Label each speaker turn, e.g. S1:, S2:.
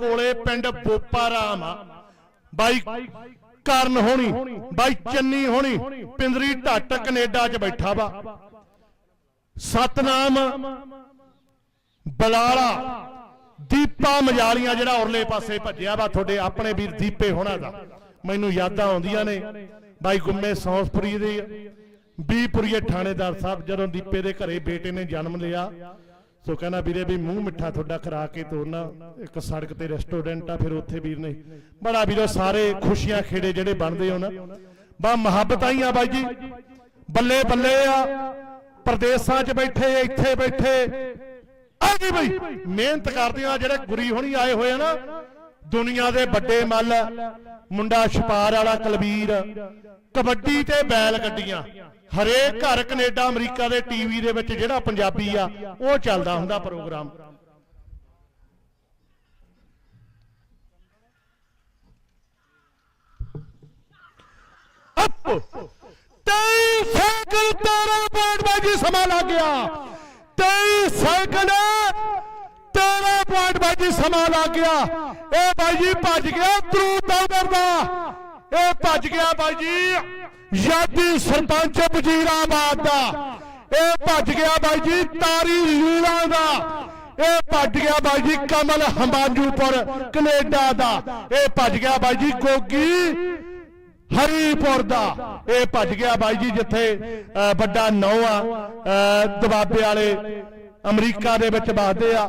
S1: ਕੋਲੇ ਪਿੰਡ ਬੋਪਾਰਾਮ ਆ। ਬਾਈ ਕਰਨ ਹੋਣੀ, ਬਾਈ ਚੰਨੀ ਹੋਣੀ, ਪਿੰਦਰੀ ਢੱਟ ਕੈਨੇਡਾ 'ਚ ਬੈਠਾ ਵਾ। ਸਤਨਾਮ ਬਲਾਲਾ, ਦੀਪਾ ਮਜਾਲੀਆਂ ਜਿਹੜਾ ਉਰਲੇ ਪਾਸੇ ਭੱਜਿਆ ਵਾ, ਤੁਹਾਡੇ ਆਪਣੇ ਵੀਰ ਦੀਪੇ ਹੋਣਾ ਦਾ। ਮੈਨੂੰ ਯਾਦਾਂ ਆਉਂਦੀਆਂ ਨੇ। ਬਾਈ ਗੁੰਮੇ ਸੌਂਸਪੁਰੀ ਦੇ ਬੀਪੁਰੀਏ ਥਾਣੇਦਾਰ ਸਾਹਿਬ, ਜਦੋਂ ਦੀਪੇ ਦੇ ਘਰੇ ਬੇਟੇ ਨੇ ਜਨਮ ਲਿਆ ਸੋ ਕਹਿੰਦਾ ਵੀਰੇ ਵੀ ਮੂੰਹ ਮਿੱਠਾ ਤੁਹਾਡਾ ਕਰਾ ਕੇ ਤੋਰਨਾ ਇੱਕ ਸੜਕ ਤੇ ਰੈਸਟੋਰੈਂਟ ਆ, ਫਿਰ ਉੱਥੇ ਵੀਰ ਨੇ। ਬੜਾ ਵੀਰੋ, ਸਾਰੇ ਖੁਸ਼ੀਆਂ ਖੇੜੇ ਜਿਹੜੇ ਬਣਦੇ ਹੋ ਨਾ ਬਾ ਮੁਹੱਬਤਾਂ ਹੀ ਆ ਬਾਈ ਜੀ। ਬੱਲੇ ਬੱਲੇ ਆ। ਪ੍ਰਦੇਸਾਂ 'ਚ ਬੈਠੇ, ਇੱਥੇ ਬੈਠੇ। ਆ ਗਈ ਬਈ, ਮਿਹਨਤ ਕਰਦੇ ਆ ਜਿਹੜੇ ਗੁਰੀ ਹੋਣੀ ਆਏ ਹੋਏ ਆ ਨਾ। ਦੁਨੀਆ ਦੇ ਵੱਡੇ ਮੱਲ, ਮੁੰਡਾ ਛਪਾਰ ਵਾਲਾ ਕਲਬੀਰ, ਕਬੱਡੀ ਤੇ ਬੈਲ ਗੱਡੀਆਂ ਹਰੇਕ ਘਰ ਕੈਨੇਡਾ, ਅਮਰੀਕਾ ਦੇ ਟੀਵੀ ਦੇ ਵਿੱਚ ਜਿਹੜਾ ਪੰਜਾਬੀ ਆ, ਉਹ ਚੱਲਦਾ ਹੁੰਦਾ ਪ੍ਰੋਗਰਾਮ। ਅਪ! ਤੇਈ ਸਾਈਕਲ ਤੇਰਾ ਪੁਆਇੰਟ ਬਾਜੀ ਸਮਾਂ ਲੱਗ ਗਿਆ। ਤੇਈ ਸਾਈਕਲ ਬਾਈ ਜੀ ਸਮਾਂ ਲੱਗ ਗਿਆ। ਇਹ ਬਾਜੀ ਭੱਜ ਗਿਆ ਤਰੂ ਦੌਦਰ ਦਾ। ਇਹ ਭੱਜ ਗਿਆ ਬਾਜੀ ਯਾਦੀ ਸਰਪੰਚ ਵਜ਼ੀਰਾਬਾਦ ਦਾ। ਇਹ ਭੱਜ ਗਿਆ ਬਾਈ ਜੀ ਤਾਰੀ ਲੀਲਾ ਦਾ। ਇਹ ਭੱਜ ਗਿਆ ਬਾਈ ਜੀ ਕਮਲ ਹੰਬਾਜੂਪੁਰ, ਕੈਨੇਡਾ ਦਾ। ਇਹ ਭੱਜ ਗਿਆ ਬਾਈ ਜੀ ਗੋਗੀ ਹਰੀਪੁਰ ਦਾ। ਇਹ ਭੱਜ ਗਿਆ ਬਾਈ ਜੀ ਜਿੱਥੇ ਵੱਡਾ ਨੌ ਆ ਦਬਾਬੇ ਵਾਲੇ ਅਮਰੀਕਾ ਦੇ ਵਿੱਚ ਵੱਸਦੇ ਆ।